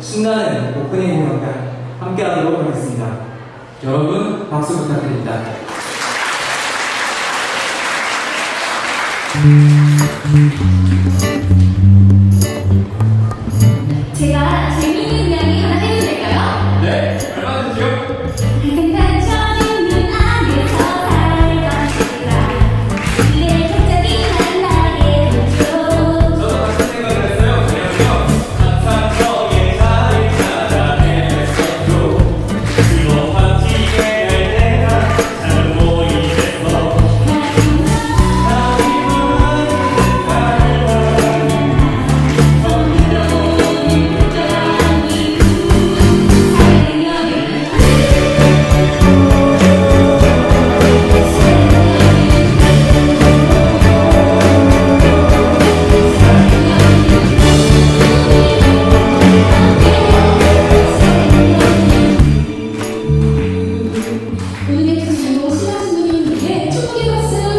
신나는 오프닝 공연과 함께 하도록 하겠습니다. 여러분, 박수 부탁드립니다. 음, 분들도 신하신 분이 있는데 축복의 박수